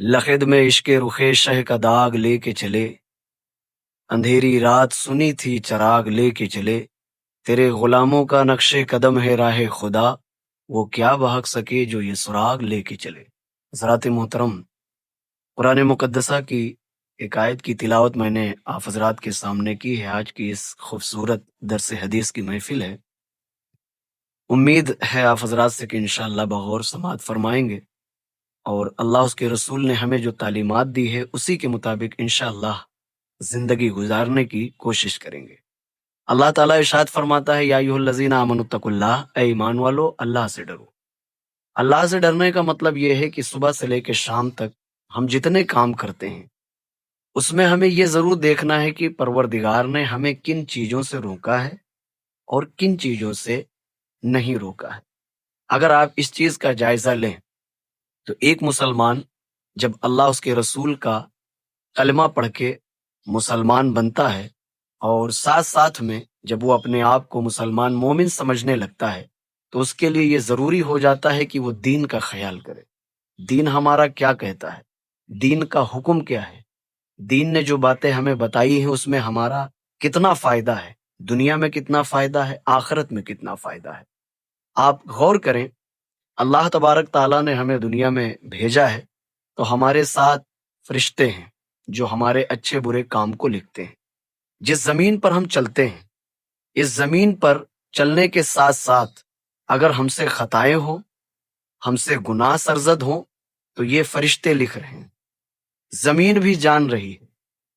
लखद में इश्क रुखे शह का दाग लेके चले। अंधेरी रात सुनी थी चराग लेके चले। तेरे गुलामों का नक्शे कदम है राह खुदा। वो क्या बहक सके जो ये सुराग लेके चले। हजरात मोहतरम। कुरान मुकदसा की एक आयत की तिलावत मैंने आप हजरात के सामने की है। आज की इस खूबसूरत दरस हदीस की महफिल है। उम्मीद है आप हजरात से कि इंशाअल्लाह बगौर समात फरमाएँगे। और अल्लाह उसके रसूल ने हमें जो तालीमात दी है, उसी के मुताबिक इनशा ज़िंदगी गुजारने की कोशिश करेंगे। अल्लाह ताला इशाद फरमाता है याजीना अमनतकुल्लाह ईमान वालो, अल्लाह से डरो। अल्लाह से डरने का मतलब यह है कि सुबह से लेकर शाम तक हम जितने काम करते हैं, उसमें हमें यह ज़रूर देखना है कि परवरदिगार ने हमें किन चीज़ों से रोका है और किन चीज़ों से नहीं रोका है। अगर आप इस चीज़ का जायजा लें तो एक मुसलमान जब अल्लाह उसके रसूल का कलमा पढ़ के मुसलमान बनता है और साथ साथ में जब वो अपने आप को मुसलमान मोमिन समझने लगता है तो उसके लिए ये ज़रूरी हो जाता है कि वो दीन का ख्याल करे। दीन हमारा क्या कहता है? दीन का हुक्म क्या है? दीन ने जो बातें हमें बताई हैं, उसमें हमारा कितना फ़ायदा है? दुनिया में कितना फ़ायदा है? आखिरत में कितना फ़ायदा है? आप गौर करें अल्लाह तबारक ताला ने हमें दुनिया में भेजा है तो हमारे साथ फरिश्ते हैं, जो हमारे अच्छे बुरे काम को लिखते हैं। जिस ज़मीन पर हम चलते हैं, इस ज़मीन पर चलने के साथ साथ अगर हमसे खताएँ हो, हमसे गुनाह सरजद हो तो ये फरिश्ते लिख रहे हैं। ज़मीन भी जान रही है,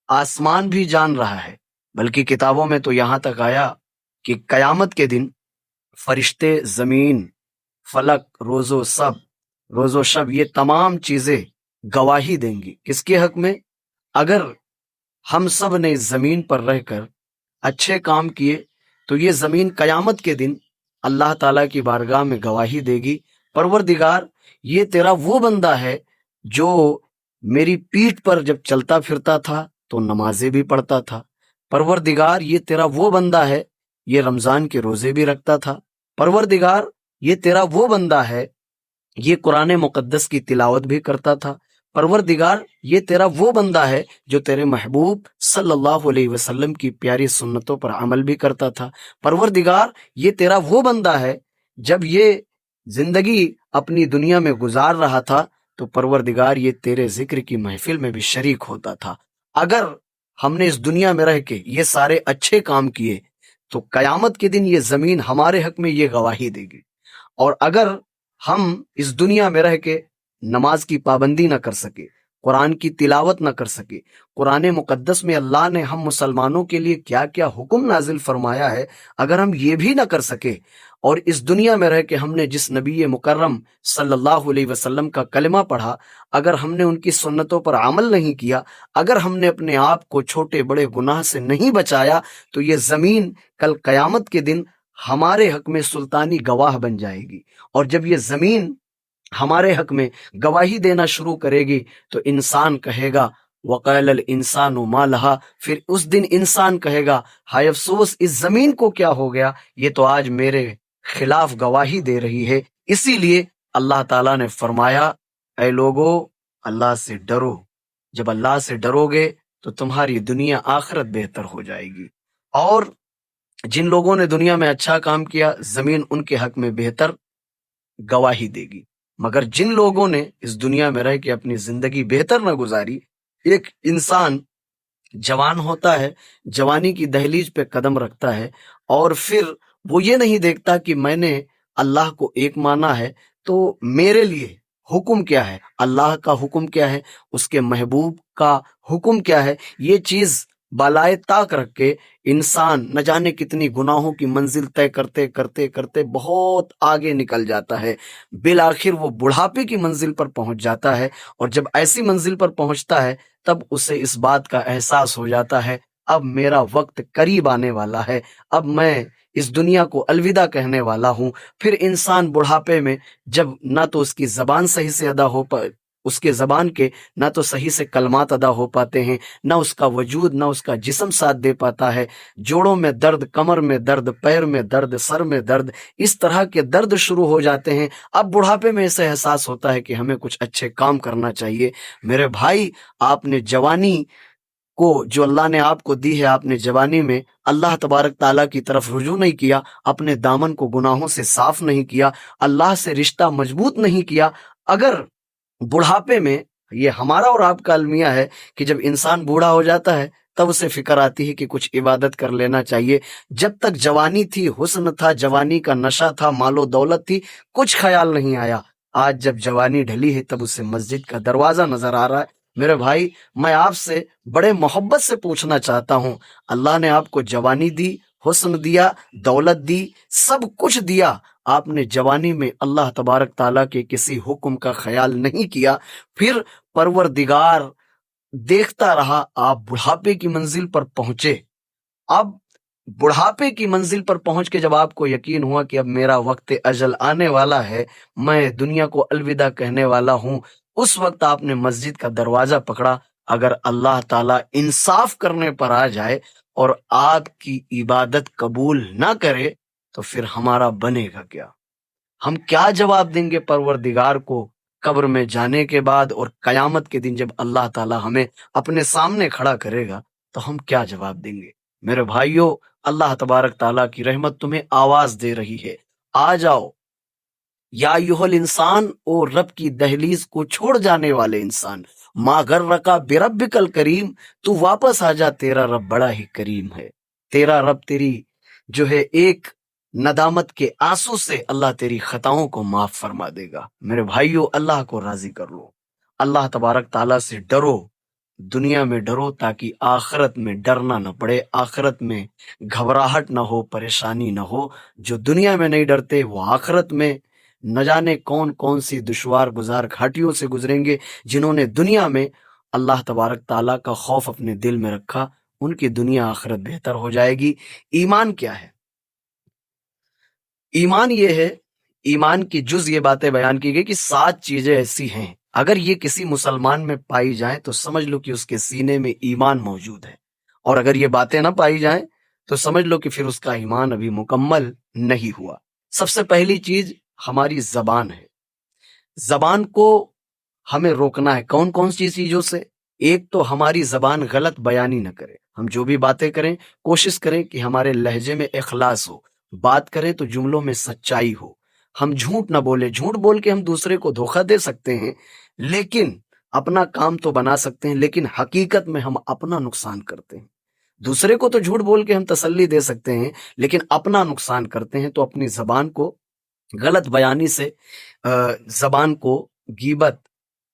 आसमान भी जान रहा है, बल्कि किताबों में तो यहाँ तक आया कि कयामत के दिन फरिश्ते ज़मीन फलक, रोजो सब, रोजो शब, ये तमाम चीज़ें गवाही देंगी। किसके हक में? अगर हम सबने ज़मीन पर रहकर अच्छे काम किए तो ये ज़मीन कयामत के दिन अल्लाह ताला की बारगाह में गवाही देगी। परवर दिगार ये तेरा वो बंदा है जो मेरी पीठ पर जब चलता फिरता था तो नमाजें भी पढ़ता था। परवर दिगार ये तेरा वो बंदा है, ये रमज़ान के रोज़े भी रखता था। परवर दिगार ये तेरा वो बंदा है, ये कुरान मुकद्दस की तिलावत भी करता था। परवर दिगार ये तेरा वो बंदा है जो तेरे महबूब सल्लल्लाहु अलैहि वसल्लम की प्यारी सुन्नतों पर अमल भी करता था। परवर दिगार ये तेरा वो बंदा है, जब ये ज़िंदगी अपनी दुनिया में गुजार रहा था तो परवर दिगार ये तेरे ज़िक्र की महफिल में भी शरीक होता था। अगर हमने इस दुनिया में रह के ये सारे अच्छे काम किए तो कयामत के दिन ये ज़मीन हमारे हक में ये गवाही देगी। और अगर हम इस दुनिया में रह के नमाज़ की पाबंदी ना कर सके, कुरान की तिलावत ना कर सके, कुरान मुकद्दस में अल्लाह ने हम मुसलमानों के लिए क्या क्या हुक्म नाजिल फरमाया है, अगर हम ये भी ना कर सके और इस दुनिया में रह के हमने जिस नबी मुकर्रम सल्लल्लाहु अलैहि वसल्लम का कलमा पढ़ा, अगर हमने उनकी सुन्नतों पर अमल नहीं किया, अगर हमने अपने आप को छोटे बड़े गुनाह से नहीं बचाया तो ये ज़मीन कल कयामत के दिन हमारे हक में सुल्तानी गवाह बन जाएगी। और जब ये ज़मीन हमारे हक में गवाही देना शुरू करेगी तो इंसान कहेगा वकैल इंसान मालहा। फिर उस दिन इंसान कहेगा, हाय अफसोस, इस ज़मीन को क्या हो गया? ये तो आज मेरे खिलाफ गवाही दे रही है। इसीलिए अल्लाह ताला ने फरमाया, ऐ लोगो, अल्लाह से डरो। जब अल्लाह से डरोगे तो तुम्हारी दुनिया आखिरत बेहतर हो जाएगी। और जिन लोगों ने दुनिया में अच्छा काम किया, ज़मीन उनके हक में बेहतर गवाही देगी। मगर जिन लोगों ने इस दुनिया में रह के अपनी ज़िंदगी बेहतर न गुजारी, एक इंसान जवान होता है, जवानी की दहलीज पे कदम रखता है, और फिर वो ये नहीं देखता कि मैंने अल्लाह को एक माना है तो मेरे लिए हुक्म क्या है? अल्लाह का हुक्म क्या है? उसके महबूब का हुक्म क्या है? ये चीज़ बालाए ताक रख के इंसान न जाने कितनी गुनाहों की मंजिल तय करते करते करते बहुत आगे निकल जाता है। बिल आखिर वो बुढ़ापे की मंजिल पर पहुँच जाता है और जब ऐसी मंजिल पर पहुँचता है, तब उसे इस बात का एहसास हो जाता है, अब मेरा वक्त करीब आने वाला है, अब मैं इस दुनिया को अलविदा कहने वाला हूँ। फिर इंसान बुढ़ापे में जब ना तो उसकी जबान सही से अदा हो उसके जबान के ना तो सही से कलमात अदा हो पाते हैं, ना उसका वजूद, ना उसका जिस्म साथ दे पाता है। जोड़ों में दर्द, कमर में दर्द, पैर में दर्द, सर में दर्द, इस तरह के दर्द शुरू हो जाते हैं। अब बुढ़ापे में ऐसे एहसास होता है कि हमें कुछ अच्छे काम करना चाहिए। मेरे भाई, आपने जवानी को जो अल्लाह ने आपको दी है, आपने जवानी में अल्लाह तबारक ताला की तरफ़ रुजू नहीं किया, अपने दामन को गुनाहों से साफ़ नहीं किया, अल्लाह से रिश्ता मज़बूत नहीं किया। अगर बुढ़ापे में ये हमारा और आपका अलमिया है कि जब इंसान बूढ़ा हो जाता है, तब उसे फ़िक्र आती है कि कुछ इबादत कर लेना चाहिए। जब तक जवानी थी, हुस्न था, जवानी का नशा था, मालो दौलत थी, कुछ ख्याल नहीं आया। आज जब जवानी ढली है, तब उसे मस्जिद का दरवाज़ा नज़र आ रहा है। मेरे भाई, मैं आपसे बड़े मोहब्बत से पूछना चाहता हूँ। अल्लाह ने आपको जवानी दी, हुस्न दिया, दौलत दी, सब कुछ दिया आपने जवानी में अल्लाह तबारक ताला के किसी हुक्म का ख्याल नहीं किया, फिर परवरदिगार देखता रहा, आप बुढ़ापे की मंजिल पर पहुँचे। अब बुढ़ापे की मंजिल पर पहुँच के जब आपको यकीन हुआ कि अब मेरा वक्त अजल आने वाला है, मैं दुनिया को अलविदा कहने वाला हूँ, उस वक्त आपने मस्जिद का दरवाज़ा पकड़ा। अगर अल्लाह ताला इंसाफ करने पर आ जाए और आपकी इबादत कबूल ना करे तो फिर हमारा बनेगा क्या? हम क्या जवाब देंगे परवरदिगार को कब्र में जाने के बाद और कयामत के दिन जब अल्लाह ताला हमें अपने सामने खड़ा करेगा तो हम क्या जवाब देंगे? मेरे भाइयों, अल्लाह तबारक ताला की रहमत तुम्हें आवाज़ दे रही है। आ जाओ। या युहल इंसान और रब की दहलीज को छोड़ जाने वाले इंसान, माँ घर रखा बेरबिकल करीम, तू वापस आ जा, तेरा रब बड़ा ही करीम है। तेरा रब तेरी जो है एक नदामत के आँसू से अल्लाह तेरी खताओं को माफ़ फरमा देगा। मेरे भाइयों, अल्लाह को राज़ी कर लो। अल्लाह तबारक ताला से डरो। दुनिया में डरो ताकि आखरत में डरना न पड़े, आखरत में घबराहट ना हो, परेशानी ना हो। जो दुनिया में नहीं डरते, वो आखरत में न जाने कौन कौन सी दुशवार गुजार घाटियों से गुजरेंगे, जिन्होंने दुनिया में अल्लाह तबारक ताला का खौफ अपने दिल में रखा। उनकी दुनिया आखरत बेहतर हो जाएगी। ईमान क्या है? ईमान ये है, ईमान की जुज ये बातें बयान की गई कि सात चीज़ें ऐसी हैं। अगर ये किसी मुसलमान में पाई जाए तो समझ लो कि उसके सीने में ईमान मौजूद है। और अगर ये बातें ना पाई जाए तो समझ लो कि फिर उसका ईमान अभी मुकम्मल नहीं हुआ। सबसे पहली चीज़ हमारी जबान है। जबान को हमें रोकना है कौन कौन सी चीज़ों से? एक तो हमारी जबान गलत बयानी न करे। हम जो भी बातें करें, कोशिश करें कि हमारे लहजे में इखलास हो। बात करें तो जुमलों में सच्चाई हो। हम झूठ ना बोले, झूठ बोल के हम दूसरे को धोखा दे सकते हैं, लेकिन अपना काम तो बना सकते हैं, लेकिन हकीकत में हम अपना नुकसान करते हैं। दूसरे को तो झूठ बोल के हम तसल्ली दे सकते हैं, लेकिन अपना नुकसान करते हैं तो अपनी जबान को गलत बयानी से जबान को गीबत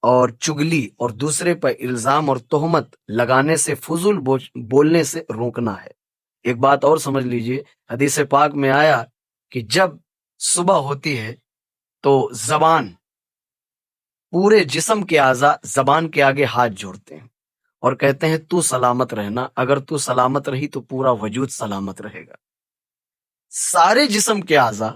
और चुगली और दूसरे पर इल्ज़ाम और तोहमत लगाने से, फजूल बोलने से रोकना है। एक बात और समझ लीजिए। हदीस पाक में आया कि जब सुबह होती है तो जबान पूरे जिसम के आजा, जबान के आगे हाथ जोड़ते हैं और कहते हैं, तू सलामत रहना। अगर तू सलामत रही तो पूरा वजूद सलामत रहेगा। सारे जिसम के आजा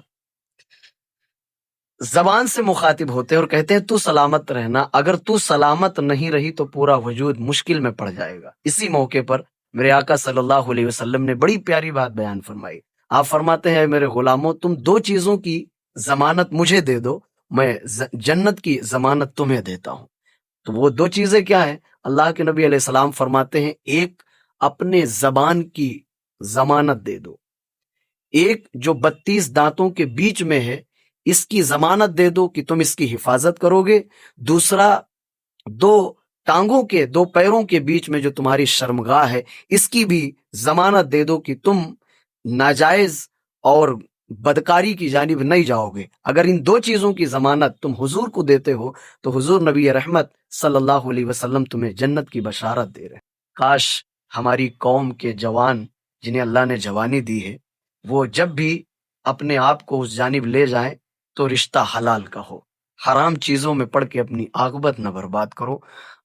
जबान से मुखातिब होते हैं और कहते हैं, तू सलामत रहना। अगर तू सलामत नहीं रही तो पूरा वजूद मुश्किल में पड़ जाएगा। इसी मौके पर मेरे आका सल्लल्लाहु अलैहि वसल्लम ने बड़ी प्यारी बात बयान फरमाई। आप फरमाते हैं, मेरे गुलामों, तुम दो चीज़ों की जमानत मुझे दे दो, मैं जन्नत की जमानत तुम्हें देता हूँ। तो वो दो चीज़ें क्या है? अल्लाह के नबी सलाम फरमाते हैं, एक, अपने जबान की जमानत दे दो। एक, जो बत्तीस दांतों के बीच में है, इसकी जमानत दे दो कि तुम इसकी हिफाजत करोगे। दूसरा, दो टांगों के, दो पैरों के बीच में जो तुम्हारी शर्मगाह है, इसकी भी जमानत दे दो कि तुम नाजायज और बदकारी की जानिब नहीं जाओगे। अगर इन दो चीज़ों की जमानत तुम हुजूर को देते हो तो हुजूर नबी रहमत सल्लल्लाहु अलैहि वसल्लम तुम्हें जन्नत की बशारत दे रहे काश हमारी कौम के जवान, जिन्हें अल्लाह ने जवानी दी है, वो जब भी अपने आप को उस जानिब ले जाए तो रिश्ता हलाल का हो। हराम चीज़ों में पढ़ के अपनी आकबत न बर्बाद करो।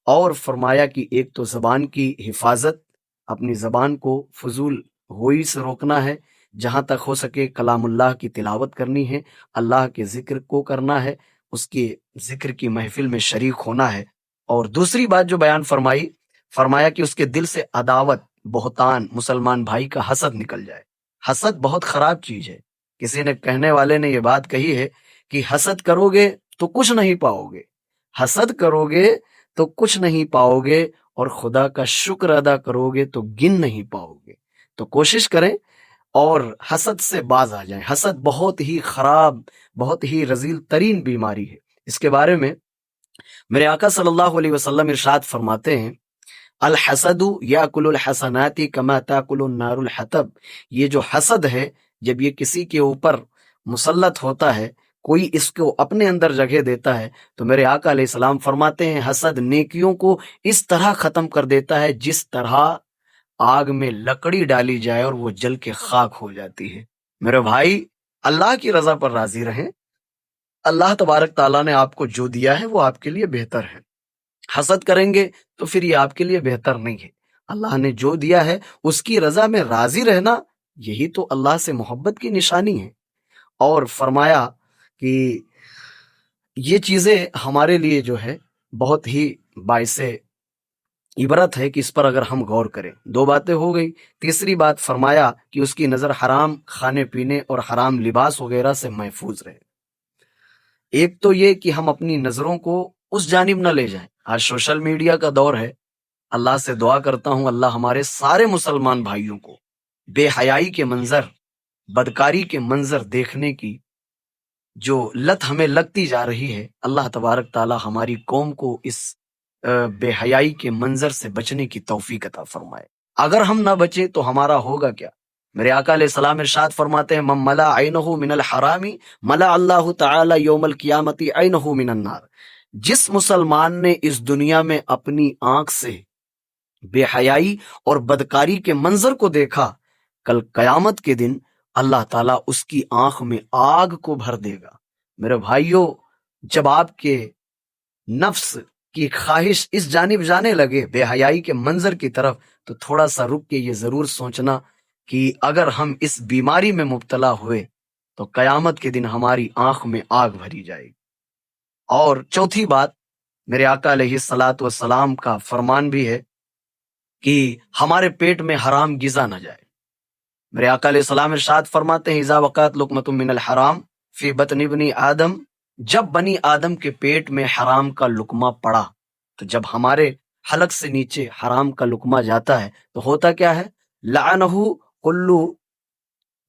और फरमाया कि एक तो जबान की हिफाजत, अपनी जबान को फजूल होई से रोकना है, जहाँ तक हो सके कलामुल्लाह की तिलावत करनी है, अल्लाह के ज़िक्र को करना है, उसके ज़िक्र की महफिल में शरीक होना है। और दूसरी बात जो बयान फरमाई, फरमाया कि उसके दिल से अदावत, बहुतान मुसलमान भाई का हसद निकल जाए। हसद बहुत खराब चीज़ है। किसी ने कहने वाले ने यह बात कही है कि हसद करोगे तो कुछ नहीं पाओगे। हसद करोगे तो कुछ नहीं पाओगे और खुदा का शुक्र अदा करोगे तो गिन नहीं पाओगे। तो कोशिश करें और हसद से बाज आ जाए। हसद बहुत ही खराब, बहुत ही रजील तरीन बीमारी है। इसके बारे में मेरे आका सल्लल्लाहु अलैहि वसल्लम इरशाद फरमाते हैं अल हसदु या कुल हसनाती कमा ताकुल नारुल हतब। ये जो हसद है, जब ये किसी के ऊपर मुसलत होता है कोई इसको अपने अंदर जगह देता है तो मेरे आका सलाम फरमाते हैं, हसद नेकियों को इस तरह खत्म कर देता है जिस तरह आग में लकड़ी डाली जाए और वो जल के खाक हो जाती है। मेरे भाई, अल्लाह की रजा पर राज़ी रहें। अल्लाह तबारक ताला ने आपको जो दिया है, वो आपके लिए बेहतर है। हसद करेंगे तो फिर ये आपके लिए बेहतर नहीं है। अल्लाह ने जो दिया है, उसकी रजा में राज़ी रहना, यही तो अल्लाह से मोहब्बत की निशानी है। और फरमाया कि ये चीज़ें हमारे लिए जो है बहुत ही बायसे इबरत है कि इस पर अगर हम गौर करें। दो बातें हो गई। तीसरी बात, फरमाया कि उसकी नज़र हराम खाने पीने और हराम लिबास वगैरह से महफूज रहे। एक तो ये कि हम अपनी नज़रों को उस जानब न ले जाएँ। आज सोशल मीडिया का दौर है। अल्लाह से दुआ करता हूँ, अल्लाह हमारे सारे मुसलमान भाइयों को बेहयाई के मंजर, बदकारी के मंजर देखने की जो लत हमें लगती जा रही है, अल्लाह तबारक ताला हमारी कौम को इस बेहयाई के मंजर से बचने की तौफीक अता फरमाए। अगर हम ना बचे तो हमारा होगा क्या? मेरे आका सलाम इरशाद फरमाते हैं मला मिनल हरामी, मला अल्लाह ताला यौमल कियामती आइनहु मिनन नार। जिस मुसलमान ने इस दुनिया में अपनी आँख से बेहयाई और बदकारी के मंजर को देखा, कल कयामत के दिन अल्लाह ताला उसकी आँख में आग को भर देगा। मेरे भाइयों, जब आपके नफ्स की ख्वाहिश इस जानिब जाने लगे, बेहयाई के मंजर की तरफ़ तो थोड़ा सा रुक के ये ज़रूर सोचना कि अगर हम इस बीमारी में मुबतला हुए तो कयामत के दिन हमारी आँख में आग भरी जाएगी। और चौथी बात, मेरे आका सलात सलाम का फरमान भी है कि हमारे पेट में हराम गिजा ना जाए। मेरे सलाम इरशाद फरमाते हैं, इजा वक़ात लुकमतुम मिनल हराम, फ़ी बतनी आदम। जब बनी आदम के पेट में हराम का लुकमा पड़ा तो जब हमारे हलक से नीचे हराम का लुकमा जाता है तो होता क्या है? लानहु कुल्लू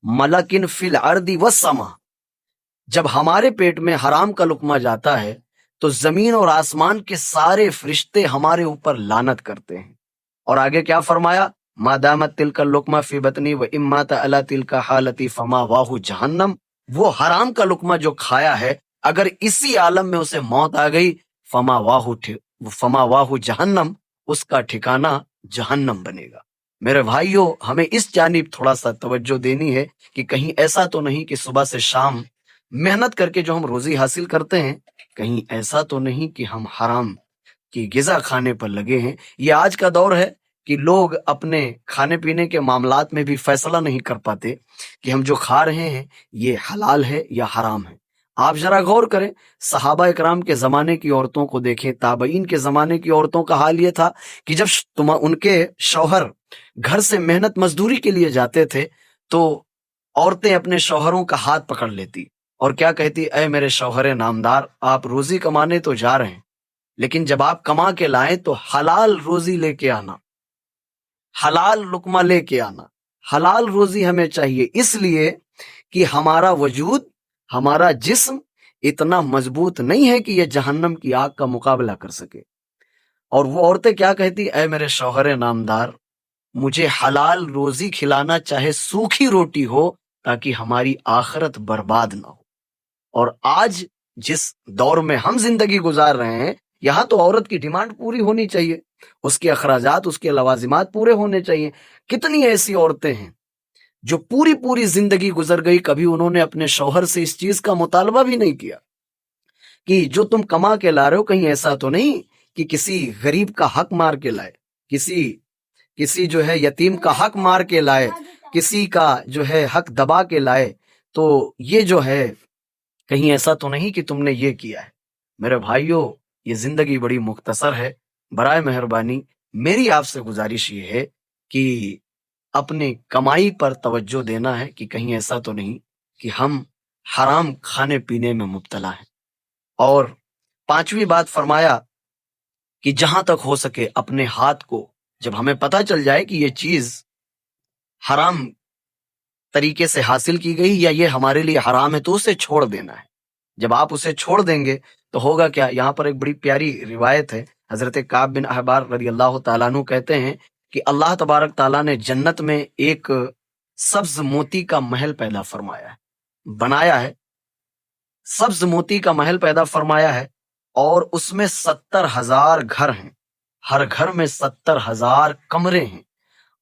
मलकिन फिल अर्दी व जब हमारे पेट में हराम का लुकमा जाता है तो ज़मीन और आसमान के सारे फरिश्ते हमारे ऊपर लानत करते हैं। और आगे क्या फरमाया? मादामत तिल का लुकमा फ़ी बतनी व इम्मात अला तिल का हालती फमा वाहू जहन्नम। वो हराम का लुकमा जो खाया है, अगर इसी आलम में उसे मौत आ गई, फमा वाहू फमा वाहू जहन्नम, उसका ठिकाना जहन्नम बनेगा। मेरे भाइयों, हमें इस जानिब थोड़ा सा तवज्जो देनी है कि कहीं ऐसा तो नहीं कि सुबह से शाम मेहनत करके जो हम रोजी हासिल करते हैं, कहीं ऐसा तो नहीं कि हम हराम की गिजा खाने पर लगे हैं। ये आज का दौर है कि लोग अपने खाने पीने के मामलात में भी फैसला नहीं कर पाते कि हम जो खा रहे हैं, ये हलाल है या हराम है। आप जरा गौर करें, सहाबा इकराम के जमाने की औरतों को देखें, ताबईन के जमाने की औरतों का हाल ये था कि जब तुम, उनके शौहर घर से मेहनत मजदूरी के लिए जाते थे तो औरतें अपने शौहरों का हाथ पकड़ लेती और क्या कहती अय मेरे शौहर नामदार, आप रोजी कमाने तो जा रहे हैं, लेकिन जब आप कमा के लाए तो हलाल रोजी लेके आना। हलाल लुकमा लेके आना। हलाल रोजी हमें चाहिए, इसलिए कि हमारा वजूद, हमारा जिस्म इतना मज़बूत नहीं है कि यह जहन्नम की आग का मुकाबला कर सके। और वो औरतें क्या कहती ऐ मेरे शौहर नामदार, मुझे हलाल रोजी खिलाना चाहे सूखी रोटी हो ताकि हमारी आखरत बर्बाद ना हो। और आज जिस दौर में हम ज़िंदगी गुजार रहे हैं, यहाँ तो औरत की डिमांड पूरी होनी चाहिए। उसके अखराज उसके लवाजिमात पूरे होने चाहिए। कितनी ऐसी औरतें हैं जो पूरी पूरी ज़िंदगी गुजर गई, कभी उन्होंने अपने शौहर से इस चीज़ का मुतालबा भी नहीं किया कि जो तुम कमा के ला रहे हो, कहीं ऐसा तो नहीं कि किसी गरीब का हक मार के लाए, किसी किसी जो है यतीम का हक मार के लाए, किसी का जो है हक दबा के लाए तो ये जो है, कहीं ऐसा तो नहीं कि तुमने ये किया है। मेरे भाइयों, ये ज़िंदगी बड़ी मुख्तसर है। बरए मेहरबानी, मेरी आपसे गुजारिश ये है कि अपने कमाई पर तवज्जो देना है कि कहीं ऐसा तो नहीं कि हम हराम खाने पीने में मुब्तला हैं। और पांचवी बात फरमाया कि जहाँ तक हो सके अपने हाथ को, जब हमें पता चल जाए कि ये चीज़ हराम तरीके से हासिल की गई या ये हमारे लिए हराम है तो उसे छोड़ देना है। जब आप उसे छोड़ देंगे तो होगा क्या? यहाँ पर एक बड़ी प्यारी रिवायत है हज़रत काब बिन अहबार रज़ी अल्लाह तु कहते हैं कि अल्लाह तबारक ताला ने जन्नत में एक सब्ज मोती का महल पैदा फरमाया है, बनाया है। सब्ज मोती का महल पैदा फरमाया है और उसमें सत्तर हज़ार घर हैं। हर घर में सत्तर हज़ार कमरे हैं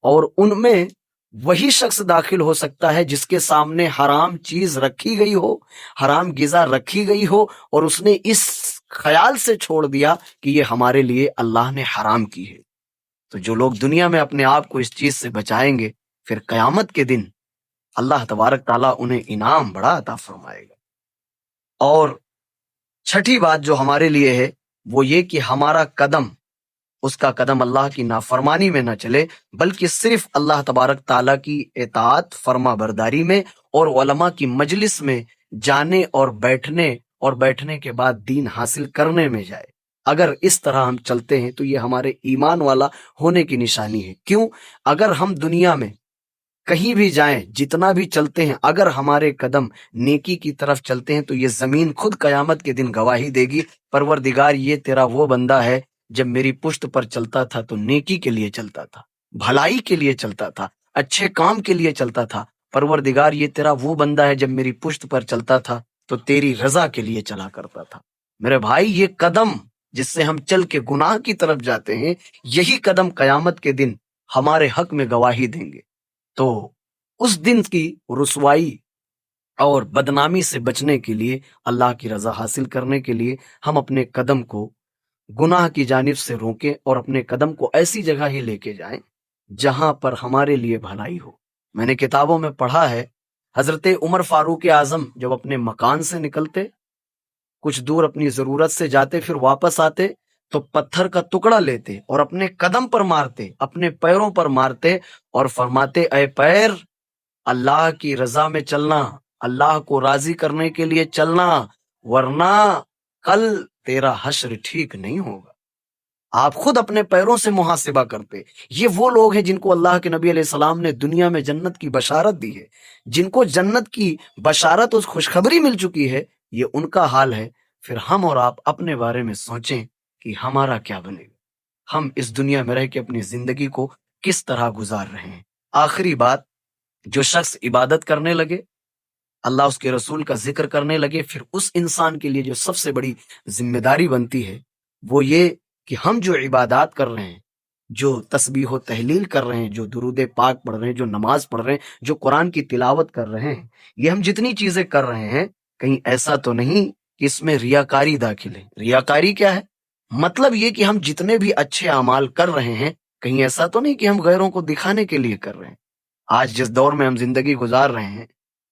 और उनमें वही शख्स दाखिल हो सकता है जिसके सामने हराम चीज़ रखी गई हो, हराम गिजा रखी गई हो और उसने इस ख्याल से छोड़ दिया कि ये हमारे लिए अल्लाह ने हराम की है। तो जो लोग दुनिया में अपने आप को इस चीज़ से बचाएँगे, फिर कयामत के दिन अल्लाह तबारक ताला उन्हें इनाम बड़ा अता फरमाएगा। और छठी बात जो हमारे लिए है, वो ये कि हमारा कदम, उसका कदम अल्लाह की नाफरमानी में ना चले, बल्कि सिर्फ़ अल्लाह तबारक ताला की एतात फर्मा बरदारी में और की मजलिस में जाने और बैठने और बैठने के बाद दीन हासिल करने में जाए। अगर इस तरह हम चलते हैं तो ये हमारे ईमान वाला होने की निशानी है। क्यों? अगर हम दुनिया में कहीं भी जाएँ, जितना भी चलते हैं, अगर हमारे कदम नेकी की तरफ़ चलते हैं तो ये ज़मीन खुद कयामत के दिन गवाही देगी। परवरदिगार, ये तेरा वो बंदा है, जब मेरी पुश्त पर चलता था तो नेकी के लिए चलता था, भलाई के लिए चलता था, अच्छे काम के लिए चलता था। परवरदिगार, ये तेरा वो बंदा है, जब मेरी पुश्त पर चलता था तो तेरी रजा के लिए चला करता था। मेरे भाई, ये कदम जिससे हम चल के गुनाह की तरफ़ जाते हैं, यही कदम कयामत के दिन हमारे हक में गवाही देंगे। तो उस दिन की रसवाई और बदनामी से बचने के लिए, अल्लाह की रजा हासिल करने के लिए हम अपने कदम को, गुनाह की जानिब से रोकें और अपने कदम को ऐसी जगह ही लेके जाएँ जहाँ पर हमारे लिए भलाई हो। मैंने किताबों में पढ़ा है हज़रत उमर फारूक आज़म जब अपने मकान से निकलते, कुछ दूर अपनी ज़रूरत से जाते, फिर वापस आते तो पत्थर का टुकड़ा लेते और अपने कदम पर मारते, अपने पैरों पर मारते और फरमाते अय पैर, अल्लाह की रजा में चलना, अल्लाह को राज़ी करने के लिए चलना, वरना कल तेरा हश्र ठीक नहीं होगा। आप खुद अपने पैरों से मुहासिबा करते। ये वो लोग हैं जिनको अल्लाह के नबी सलाम ने दुनिया में जन्नत की बशारत दी है। जिनको जन्नत की बशारत, उस खुशखबरी मिल चुकी है, ये उनका हाल है। फिर हम और आप अपने बारे में सोचें कि हमारा क्या बनेगा। हम इस दुनिया में रह के अपनी ज़िंदगी को किस तरह गुजार रहे हैं। आखिरी बात, जो शख्स इबादत करने लगे, अल्लाह उसके रसूल का ज़िक्र करने लगे, फिर उस इंसान के लिए जो सबसे बड़ी ज़िम्मेदारी बनती है, वो ये कि हम जो इबादत कर रहे हैं, जो तस्बीह तहलील कर रहे हैं, जो दुरुद पाक पढ़ रहे हैं, जो नमाज़ पढ़ रहे हैं, जो कुरान की तिलावत कर रहे हैं, ये हम जितनी चीज़ें कर रहे हैं, कहीं ऐसा तो नहीं कि इसमें रियाकारी दाखिल है। रियाकारी क्या है? मतलब ये कि हम जितने भी अच्छे अमाल कर रहे हैं, कहीं ऐसा तो नहीं कि हम गैरों को दिखाने के लिए कर रहे हैं। आज जिस दौर में हम ज़िंदगी गुजार रहे हैं,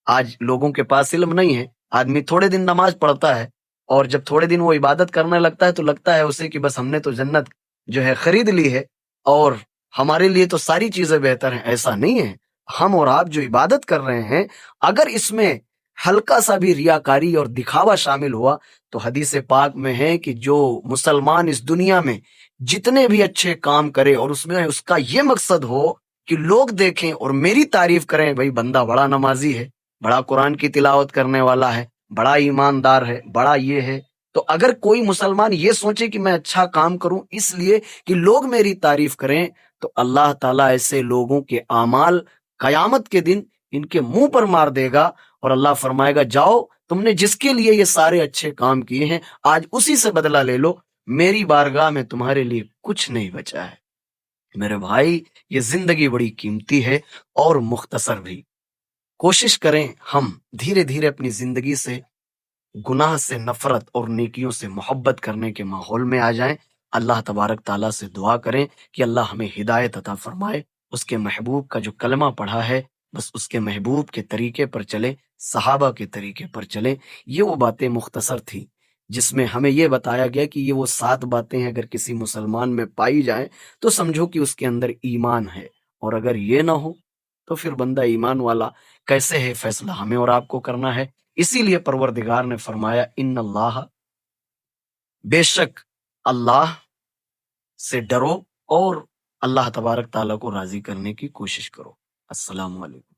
आज लोगों के पास इल्म नहीं है, आदमी थोड़े दिन नमाज़ पढ़ता है और जब थोड़े दिन वो इबादत करने लगता है तो लगता है उसे कि बस हमने तो जन्नत जो है खरीद ली है और हमारे लिए तो सारी चीज़ें बेहतर हैं। ऐसा नहीं है। हम और आप जो इबादत कर रहे हैं, अगर इसमें हल्का सा भी रियाकारी और दिखावा शामिल हुआ तो हदीस पाक में है कि जो मुसलमान इस दुनिया में जितने भी अच्छे काम करे और उसमें उसका ये मकसद हो कि लोग देखें और मेरी तारीफ़ करें, भाई बंदा बड़ा नमाजी है, बड़ा कुरान की तिलावत करने वाला है। बड़ा ईमानदार है, बड़ा ये है। तो अगर कोई मुसलमान ये सोचे कि मैं अच्छा काम करूँ, इसलिए कि लोग मेरी तारीफ़ करें तो अल्लाह ताला ऐसे लोगों के अमाल कयामत के दिन इनके मुँह पर मार देगा और अल्लाह फरमाएगा, जाओ, तुमने जिसके लिए ये सारे अच्छे काम किए हैं, आज उसी से बदला ले लो। मेरी बारगाह में तुम्हारे लिए कुछ नहीं बचा है। मेरे भाई, ये ज़िंदगी बड़ी कीमती है और मुख्तसर भी। कोशिश करें हम धीरे धीरे अपनी ज़िंदगी से, गुनाह से नफरत और नेकियों से मोहब्बत करने के माहौल में आ जाएँ। अल्लाह तबारक ताला से दुआ करें कि अल्लाह हमें हिदायत अता फरमाए। उसके महबूब का जो कलमा पढ़ा है, बस उसके महबूब के तरीके पर चले, सहाबा के तरीके पर चले। ये वो बातें मुख्तसर थी, जिसमें हमें यह बताया गया कि ये वो सात बातें अगर किसी मुसलमान में पाई जाए तो समझो कि उसके अंदर ईमान है। और अगर ये ना हो तो फिर बंदा ईमान वाला कैसे है, फैसला हमें और आपको करना है। इसीलिए परवरदिगार ने फरमाया इन अल्लाह बेशक अल्लाह से डरो और अल्लाह तबारक ताला को राज़ी करने की कोशिश करो। अस्सलाम वालेकुम